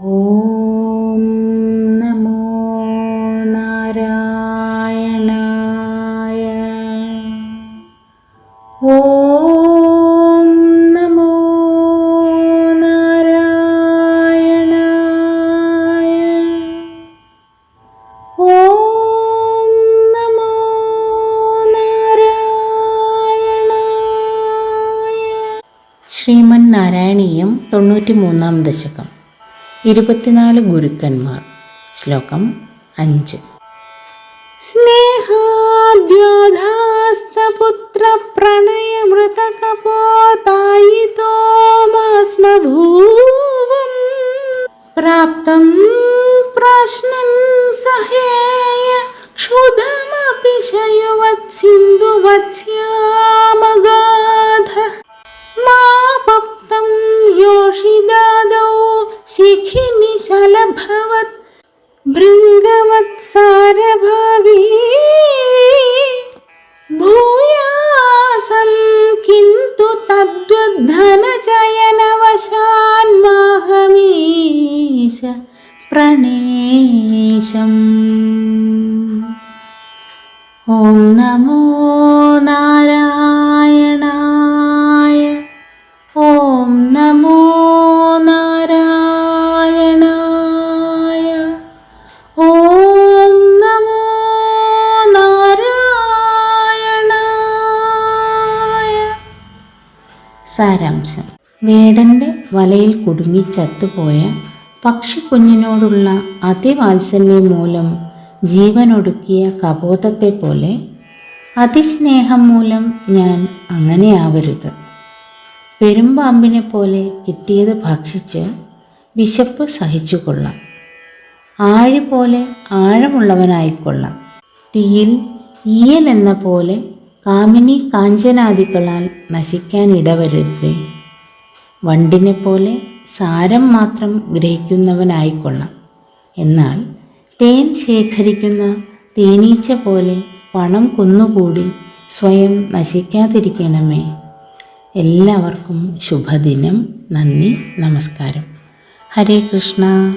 ഓം നമോ നാരായണായ. ഓം നമോ നാരായണായ. ഓം നമോ നാരായണായ. ശ്രീമൻ നാരായണീയം തൊണ്ണൂറ്റി മൂന്നാം ദശകം. ഇരുപത്തിനാല് ഗുരുക്കന്മാർ. ശ്ലോകം അഞ്ച്. സ്നേഹാദ്യോധാസ്തപുത്ര പ്രണയമൃതകപോതായിതോമാസ്മഭൂവം പ്രാപ്തം പ്രശ്നൻ സഹേയ ക്ഷുധമപി ശിഖിനി ശലഭവത് ഭൃംഗവത്സാരഭാഗീ ഭൂയാസം കിന്തു തദ്വദ്ധനചയനവശാന്മാഹമീശ പ്രണേശം. ഓം നമോ നാരായണായ സാരാംശം. വേടന്റെ വലയിൽ കുടുങ്ങി ചത്തുപോയ പക്ഷിക്കുഞ്ഞിനോടുള്ള അതിവാത്സല്യം മൂലം ജീവനൊടുക്കിയ കബോധത്തെ പോലെ അതിസ്നേഹം മൂലം ഞാൻ അങ്ങനെയാവരുത്. പെരുമ്പാമ്പിനെ പോലെ കിട്ടിയത് ഭക്ഷിച്ച് വിശപ്പ് സഹിച്ചുകൊള്ളാം. ആഴി പോലെ ആഴമുള്ളവനായിക്കൊള്ളാം. തീയിൽ ഈയൽ എന്ന പോലെ കാമിനി കാഞ്ചനാദികളാൽ നശിക്കാൻ ഇടവരരുതേ. വണ്ടിനെ പോലെ സാരം മാത്രം ഗ്രഹിക്കുന്നവനായിക്കൊള്ളാം. എന്നാൽ തേൻ ശേഖരിക്കുന്ന തേനീച്ച പോലെ പണം കുന്നുകൂടി സ്വയം നശിക്കാതിരിക്കണമേ. എല്ലാവർക്കും ശുഭദിനം. നന്ദി. നമസ്കാരം. ഹരേ കൃഷ്ണ.